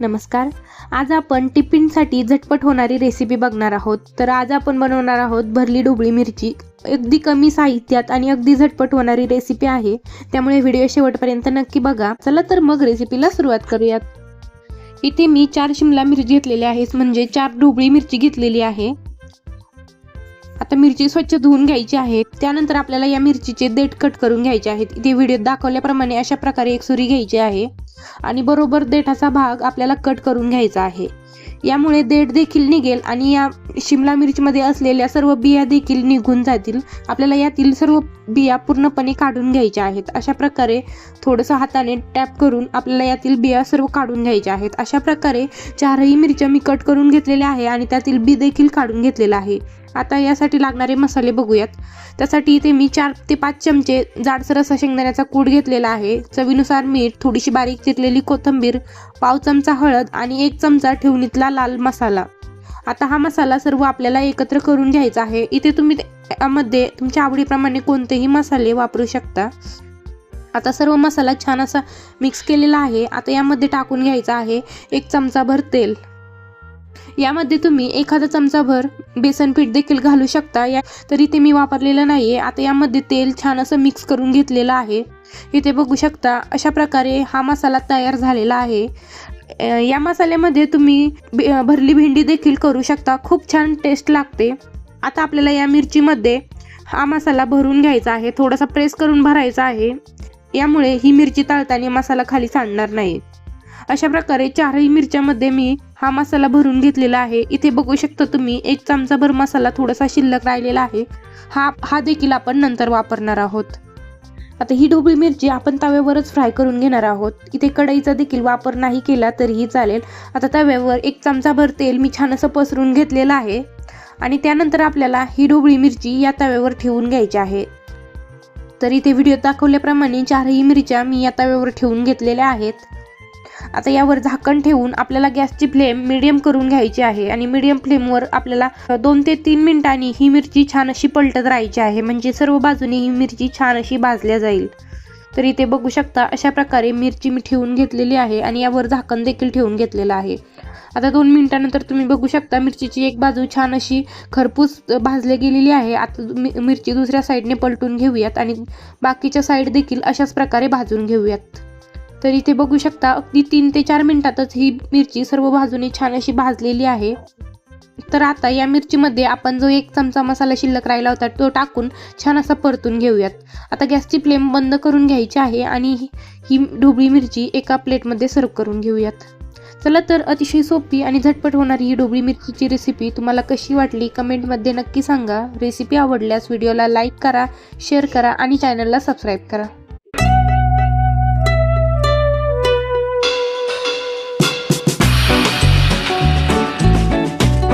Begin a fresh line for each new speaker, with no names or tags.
नमस्कार. आज आपण टिफिनसाठी झटपट होणारी रेसिपी बघणार आहोत. तर आज आपण बनवणार आहोत भरली ढोबळी मिरची. अगदी कमी साहित्यात आणि अगदी झटपट होणारी रेसिपी आहे. त्यामुळे व्हिडिओ शेवटपर्यंत नक्की बघा. चला तर मग रेसिपीला सुरुवात करूयात. इथे मी चार शिमला मिरची घेतलेली आहे म्हणजे चार ढोबळी मिरची घेतलेली आहे. आता मिरची स्वच्छ धुवून घ्यायची आहे. त्यानंतर आपल्याला या मिरचीचे देठ कट करून घ्यायचे आहेत. इथे व्हिडिओत दाखवल्याप्रमाणे अशा प्रकारे एक सुरी घ्यायची आहे. आणि बरोबर देठाचा भाग आपल्याला कट करून घ्यायचा आहे. यामुळे देठ देखील निघेल आणि या शिमला मिरचीमध्ये असलेल्या सर्व बिया देखील निघून जातील. आपल्याला यातील सर्व बिया पूर्णपणे काढून घ्यायच्या आहेत. अशा प्रकारे थोडंसं हाताने टॅप करून आपल्याला यातील बिया सर्व काढून घ्यायच्या आहेत. अशा प्रकारे चारही मिरच्या मी कट करून घेतलेल्या आहे आणि त्यातील बी देखील काढून घेतलेला आहे. आता यासाठी लागणारे मसाले बघूयात. त्यासाठी इथे मी चार ते पाच चमचे जाडसर असा शेंगदाण्याचा कूट घेतलेला आहे. चवीनुसार मीठ थोडीशी बारीक चिरलेली कोथिंबीर पाव चमचा हळद आणि एक चमचा ठेवणीतला लाल मसाला. आता हा मसाला सर्व आपल्याला एकत्र करून घ्यायचा आहे. इथे तुम्ही मध्ये तुमच्या आवडीप्रमाणे कोणतेही मसाले वापरू शकता. आता सर्व मसाला छान असा मिक्स केलेला आहे. आता यामध्ये टाकून घ्यायचा आहे एक चमचाभर तेल. यामध्ये तुम्ही एखादा चमचाभर बेसन पीठ देखील घालू शकता. या तरी ते मी वापरलेलं नाही आहे आता यामध्ये तेल छान असं मिक्स करून घेतलेलं आहे. इथे बघू शकता अशा प्रकारे हा मसाला तयार झालेला आहे. या मसाल्यामध्ये तुम्ही बे- भरली भेंडी देखील करू शकता. खूप छान टेस्ट लागते. आता आपल्याला या मिरचीमध्ये हा मसाला भरून घ्यायचा आहे. थोडासा प्रेस करून भरायचा आहे. यामुळे ही मिरची ताळताना मसाला खाली सांडणार नाही. अशा प्रकारे चारही मिरच्यामध्ये मी हा मसाला भरून घेतलेला आहे. इथे बघू शकता तुम्ही एक चमचाभर मसाला थोडासा शिल्लक राहिलेला आहे. हा हा देखील आपण नंतर वापरणार आहोत. आता ही ढोबळी मिरची आपण तव्यावरच फ्राय करून घेणार आहोत. इथे कढईचा देखील वापर नाही केला तरीही चालेल. आता तव्यावर एक चमचाभर तेल मी छान असं पसरून घेतलेलं आहे. आणि त्यानंतर आपल्याला ही ढोबळी मिरची या तव्यावर ठेवून घ्यायची आहे. तर इथे व्हिडिओ दाखवल्याप्रमाणे चारही मिरच्या मी या तव्यावर ठेवून घेतलेल्या आहेत. आता यावर झाकण ठेवून आपल्याला गॅसची फ्लेम मिडियम करून घ्यायची आहे आणि मिडियम फ्लेमवर आपल्याला दोन ते तीन मिनिटांनी ही मिरची छान अशी पलटत राहायची आहे. म्हणजे सर्व बाजूने ही मिरची छान अशी भाजल्या जाईल. तर इथे बघू शकता अशा प्रकारे मिरची मी ठेवून घेतलेली आहे आणि यावर झाकण देखील ठेवून घेतलेलं आहे. आता दोन मिनिटानंतर तुम्ही बघू शकता मिरचीची एक बाजू छान अशी खरपूस भाजली गेलेली आहे. आता मि- मिरची दुसऱ्या साईडने पलटून घेऊयात आणि बाकीच्या साईड देखील अशाच प्रकारे भाजून घेऊयात. तर इथे बघू शकता अगदी तीन ते चार मिनिटातच ही मिरची सर्व बाजूने छान अशी भाजलेली आहे. तर आता या मिरचीमध्ये आपण जो एक चमचा मसाला शिल्लक राहिला होता तो टाकून छान असा परतून घेऊयात. आता गॅसची फ्लेम बंद करून घ्यायची आहे आणि ही- ही ढोबळी मिरची एका प्लेटमध्ये सर्व करून घेऊयात. चला तर अतिशय सोपी आणि झटपट होणारी ही ढोबळी मिरचीची रेसिपी तुम्हाला कशी वाटली कमेंटमध्ये नक्की सांगा. रेसिपी आवडल्यास व्हिडिओला लाईक करा शेअर करा आणि चॅनलला सबस्क्राईब करा.